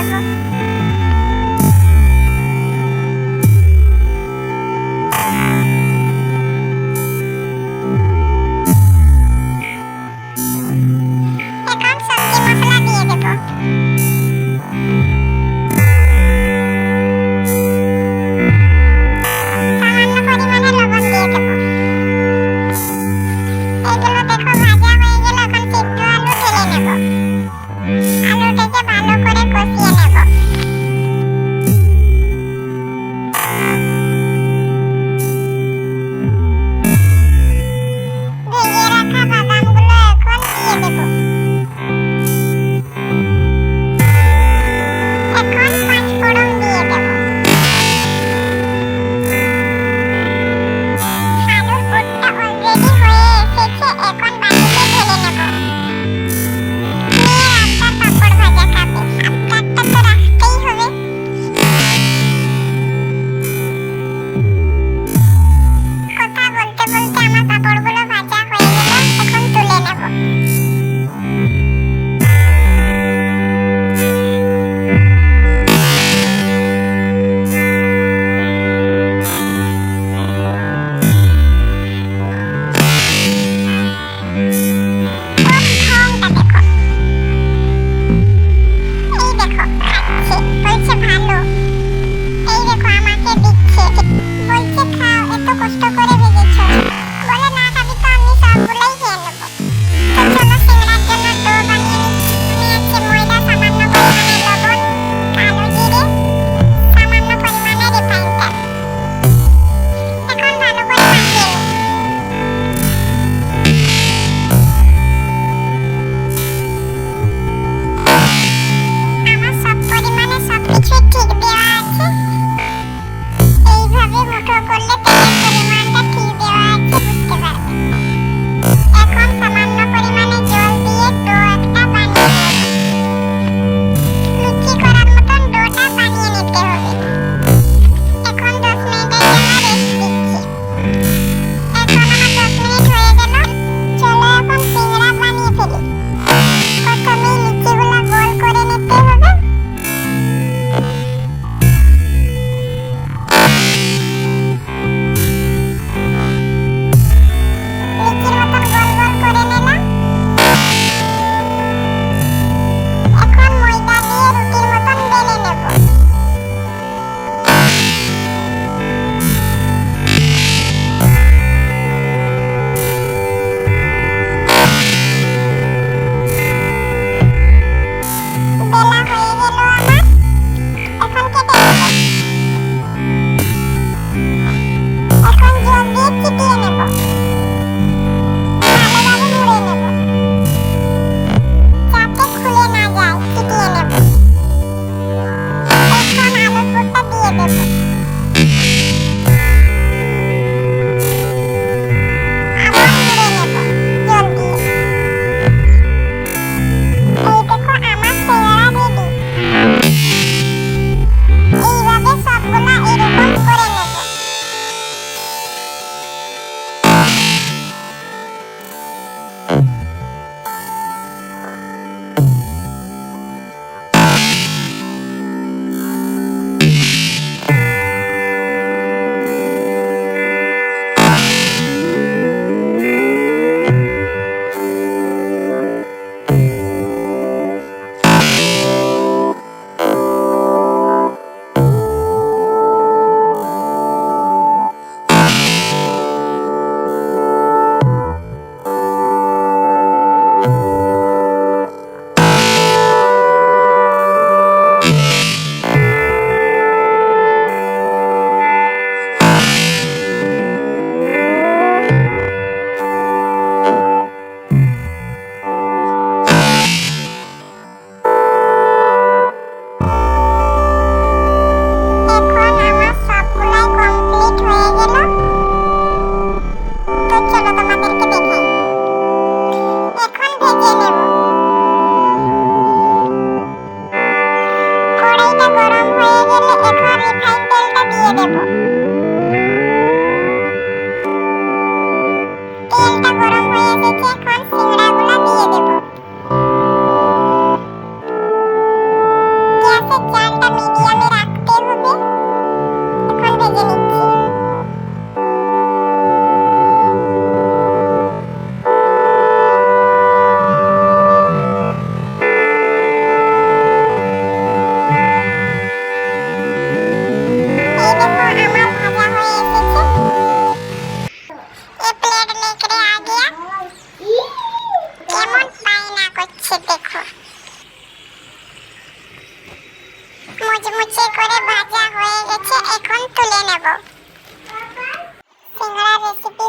Bye. পেট নেকড়ে আগিয়া কেমন পায়না করছে দেখো। মুচমুচে করে ভাজা হয়ে গেছে, এখন তুলে নেব। সিঙ্গড়া রেসিপি